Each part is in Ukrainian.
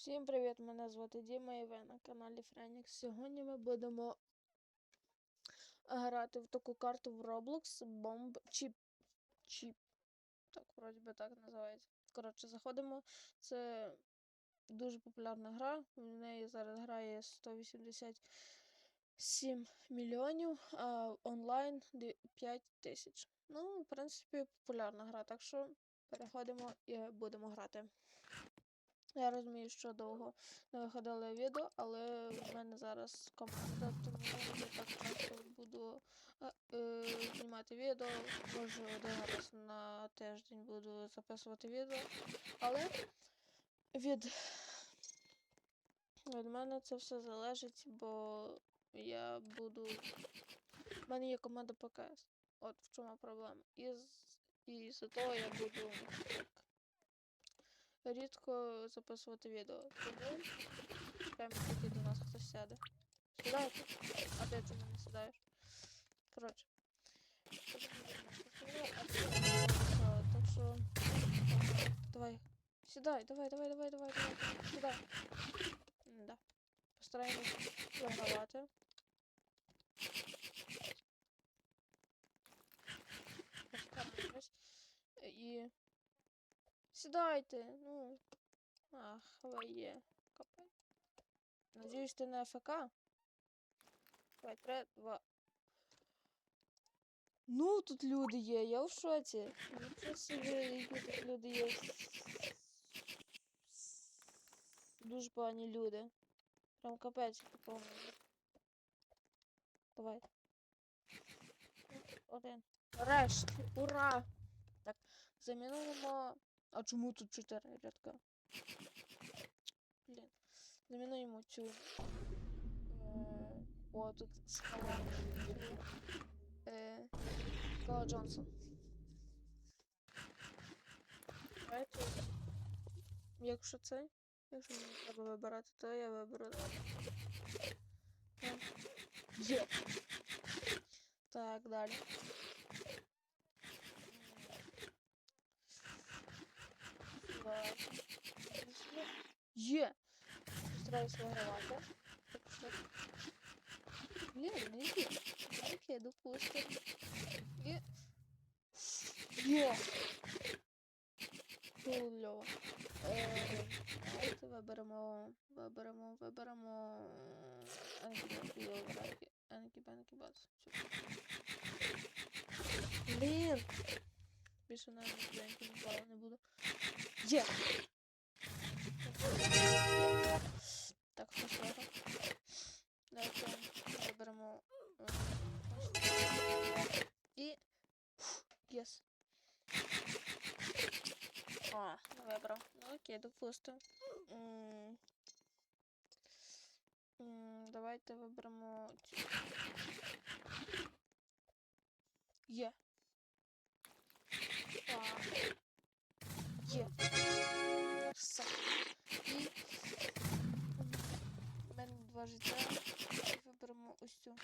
Всім привіт! Мене звати Діма і ви на каналі Френікс. Сьогодні ми будемо грати в таку карту в Roblox Bomb Chip. Chip. Так, вроді би так називається. Коротше, заходимо. Це дуже популярна гра. В неї зараз грає 187 мільйонів, а онлайн 5 тисяч. Ну, в принципі, популярна гра, так що переходимо і будемо грати. Я розумію, що довго не виходило відео, але в мене зараз команда, тому я так часто буду е, е, знімати відео. Може один раз на тиждень буду записувати відео. Але від, від мене це все залежить, бо я буду. У мене є команда ПКС. От в чому проблема. І з, і з того я буду рідко записувати відео. Тому чекаємо, поки до нас хтось сяде. Сідаєте? А ти чому не сідаєш? Коротше. поки до нас хтось сідає, а ти не сідає. Так що. Давай. Сідай, давай, давай, давай, давай, давай. Сідай. Да. Постараємось вигравати. Постараємось. І. Сідайте, ну. Ах, ви є. Капець. Надіюсь, ти не АФК? Давай, три, два. Ну, тут люди є, я в шоці. Нічого собі, які тут люди є. Дуже погані люди. Прям капець такому. Давай. Один. Нарешті, ура! Так, замінуємо. А чому тут чотири рядка? Блін. Замінуємо цю. Е, О, тут скала. Е, Скала Джонсон. Давайте. Якщо це, якщо мені треба вибирати, то я виберу. Е, Є. Так, далі. Так. Є! Стараюсь вигравати. Блін, не є. Окей, допустим. Є. Є! Кульово. Е, Давайте виберемо, виберемо, виберемо... Енкі, Енкі, Енкі, Бенкі, Бац. Блін! Більше навіть Енкі ніколи не буду. Є! Так, А, не вибрав. Ну окей, допустим. Давайте виберемо. Є. Є. Все. І у мене два життя. Виберемо ось цю.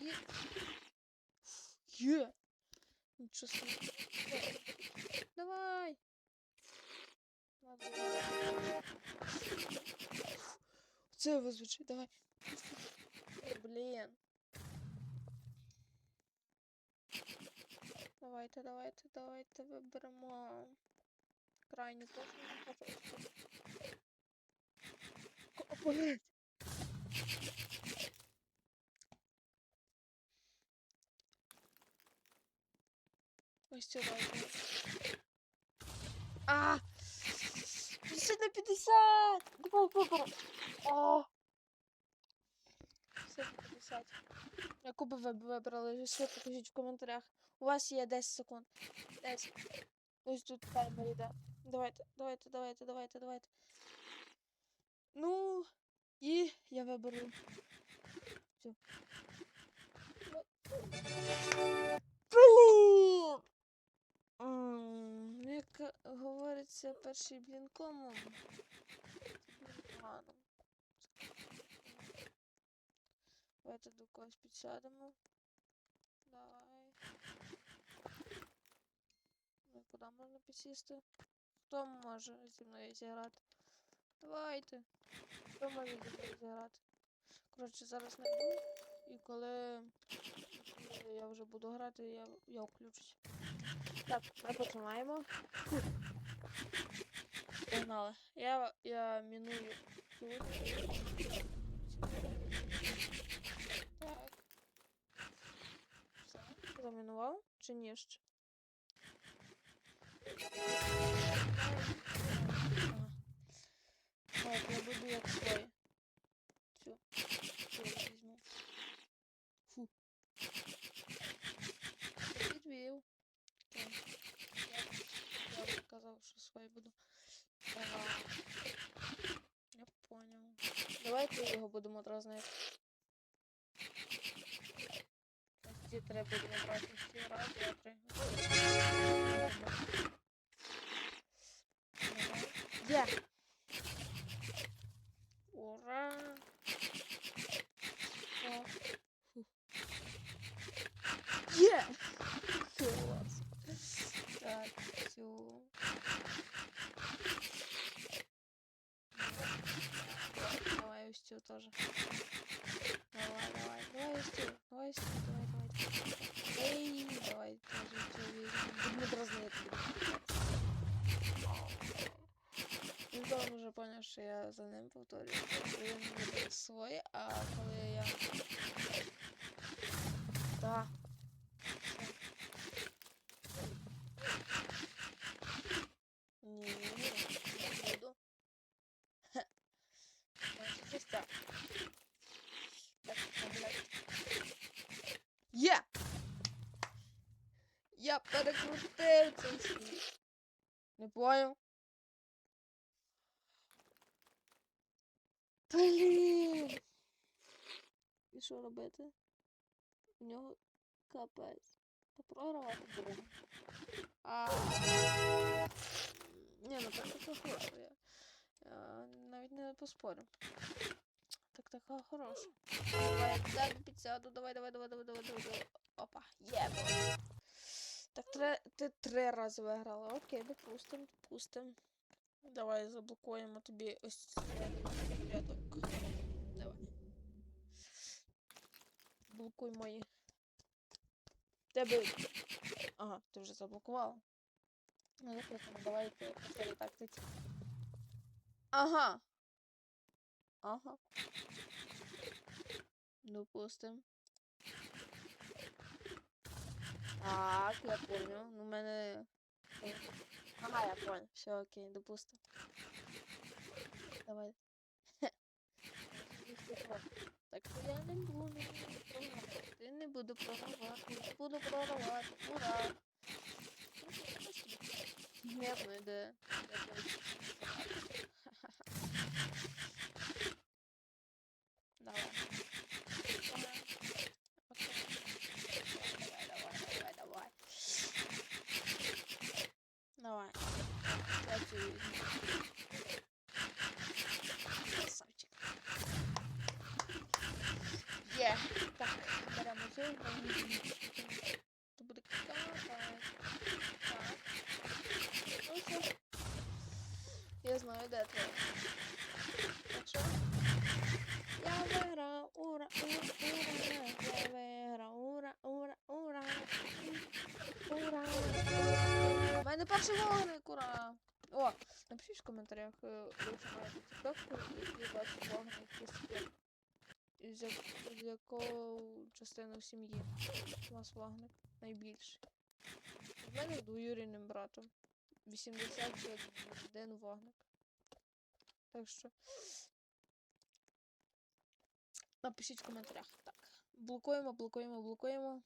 І. Є! Нічого собі. Це визвучить, давай. О, блін. Давайте, давайте, давайте виберемо крайню точку. Блять. Ось цю дайте. А! 50 на 50! Давай виберемо. О! 50 50. Яку би ви вибрали? Швидко покажіть в коментарях. У вас є 10 секунд. 10. Ось тут таймер йде. Давайте, давайте, давайте, давайте, давайте. Ну, і я виберу. Все. Як говориться, перший блін кому. Погано. Давайте до когось підсядемо. Давай. Ну, куди можна підсісти? Хто може зі мною зіграти? Давайте. Хто може зі мною зіграти? Коротше, зараз не буду. І коли я вже буду грати, я, я включусь. Так, ми починаємо. Погнали. Я, я міную тут. Так. Все. Замінував чи ні ще? Так, я буду як свой. Цю я візьму. Фу. Підвів. Так. Я, я б казав, що свой буду. Ага. Я понял. Давайте його будемо дразнити. Ось три будемо брати. Ці раз, два, три. Є! Ура! О, фу. Є! Клас. Так, цю. Давай ось цю теж. Давай, давай, давай ось цю. Давай ось цю, давай, давай. Ей, давай теж цю візьмемо. Будемо дразнити. Він там вже поняв, що я за ним повторюю. Він свій, а коли я. Так. Ні, не буду. Ось так. Так, блядь. Є! Я перекрутив цей світ. Не понял? Блін. І що робити? У нього капець. Та програвати будемо. А. Ні, ну так така хороша. Я, я навіть не поспорю. Так така хороша. Давай, дай підсяду, давай, давай, давай, давай, давай, давай. Опа, є. Так тре, ти три рази виграла. Окей, допустим, допустим. Давай заблокуємо тобі ось цей рядок. Давай. Блокуй мої. Тебе. Ага, ти вже заблокувала. Ну, давайте повторі тактиці. Ага. Ага. Допустим. Так, я понял. Ну, в мене. Ага, я понял. Все, окей, допустим. Давай. Так що я не буду програвати. Не буду програвати. Не буду програвати. Ура! Нет, ну йде. Давай. Давай. Окей. Давай, давай, давай, давай. Давай. Я цю візьму. Красавчик. Є. Так, беремо цю. То буде капець. Так. Ну все. Я знаю, де твоя. Так що? Я виграв, ура, ура, ура, я виграв, ура, ура, ура. У мене перший вогник, ура. О, напишіть в коментарях, е, ви що маєте тікток, і ваш вогник із, як- з якого частину сім'ї у вас вогник найбільший. У мене з двоюрідним братом. 81 вогник. Так що. Напишіть в коментарях. Так. Блокуємо, блокуємо, блокуємо.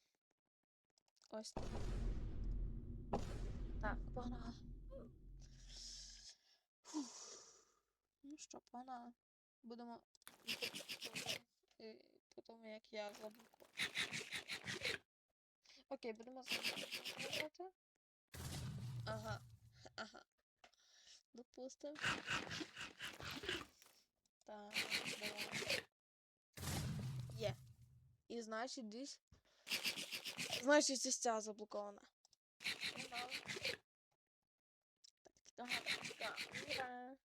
Ось так. Так, погнали. Ну що, погнали. Будемо. І потім як я заблокую. Окей, будемо заблокувати. Ага. Ага. Допустим. Так, давай. Є. І значить десь. Значить, ось ця заблокована. Так, камера.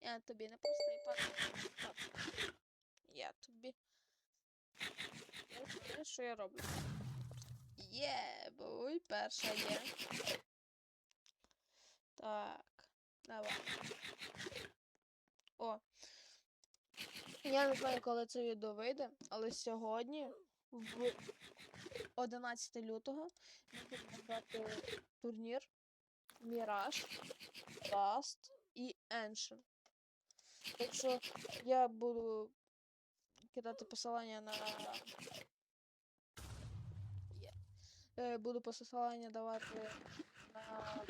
Я тобі не просто і пак. Я тобі. Я знаю, що я роблю. Е, є, буй, перша є. Так, давай. О. Я не знаю, коли це відео вийде, але сьогодні, в 11 лютого, ми будемо грати турнір Міраж, Rust і Ancient. Так що я буду кидати посилання на. Е, Буду посилання давати на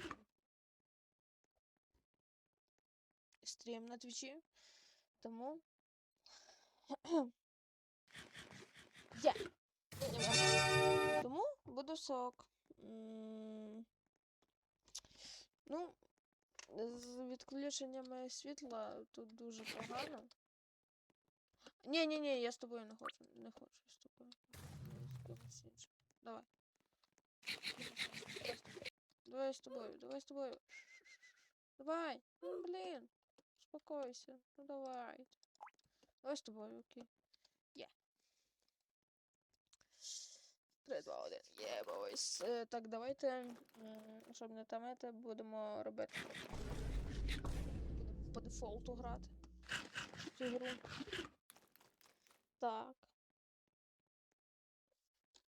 стрім на твічі. Тому. Є. Тому буду сок. Ну, з відключеннями світла тут дуже погано. Ні, ні, ні, я з тобою не хочу. Не хочу з тобою. Давай. Давай з тобою, давай з тобою. Давай. Ну, блін. Успокойся. Ну давай. Давай з тобою, окей. Є. 3, 2, 1. Є, бойс. Е, Так, давайте, щоб не тамити, будемо робити. Будемо по дефолту грати. Цю гру. Так.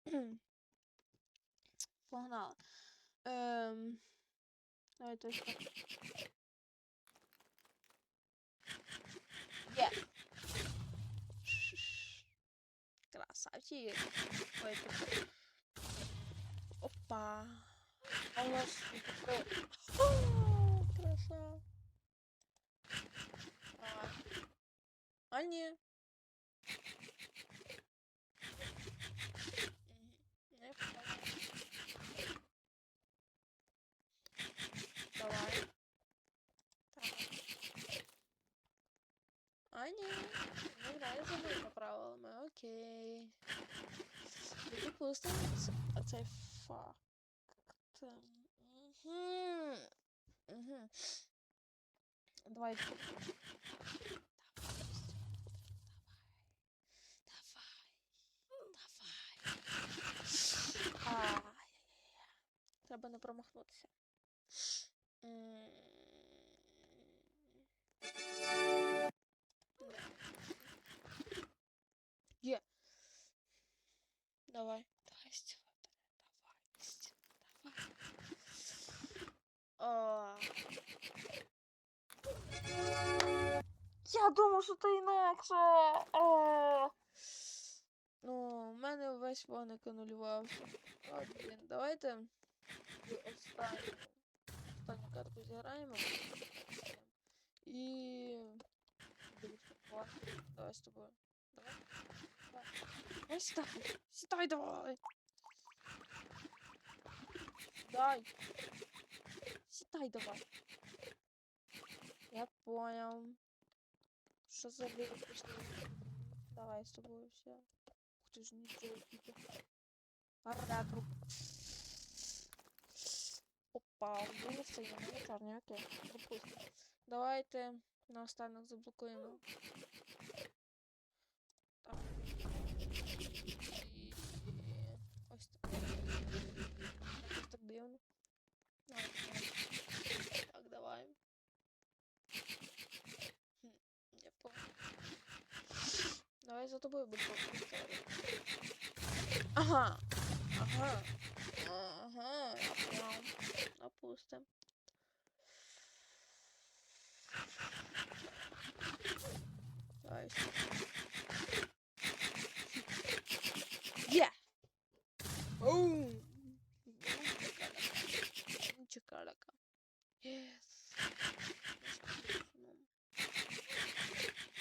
Погнали. Ем... Давайте. Красавчик. Ой, тут. Опа. А у нас такой... О, краса. А, а не. Давай. Так. А, не окей. Допустимо, оцей факт. Угу. Угу. Давай. Давай. Давай. Давай. Треба не промахнутися. думав, що це інакше. Е. Ну, у мене весь вогник анулювався. От, блін, давайте останню, останню карту зіграємо. І... Буду слідкувати. Давай з тобою. Давай. Давай. Давай сідай. Сідай давай. Сідай. Сідай давай. Я понял. Що за випуск? Давай з тобою все. Ух ти ж нічого тільки. Ретро. Опа, вже це є не чорні, окей. Давайте на останок заблокуємо. Так. Ось так. Якось так дивно. Давай, давай. Так, давай. Хм, Я понял. Давай за тобою буду повторювати. Ага. Ага. Ага, я понял. Допустим. Давай. Є! Бум! Чекалака. Єс.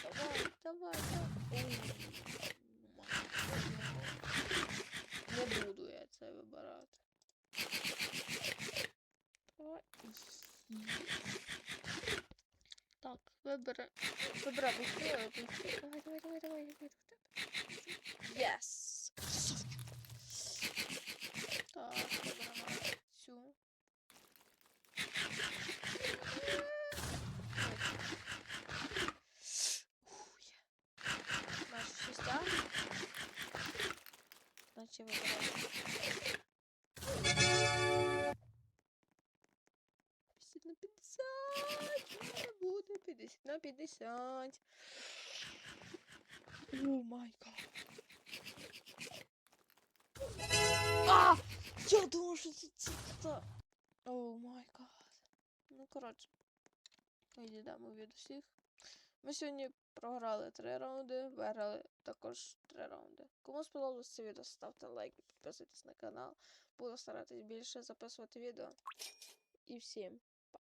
Давай, давай, давай. Оу, Не буду я це вибирати. Давай. Так, вибери. 50 на 50. О май гад. А! Я думав, що це це. О май гад. Ну, коротше. Відійдемо від усіх. Ми сьогодні програли три раунди, виграли також три раунди. Кому сподобалось це відео, ставте лайк і підписуйтесь на канал. Буду старатись більше записувати відео. І всім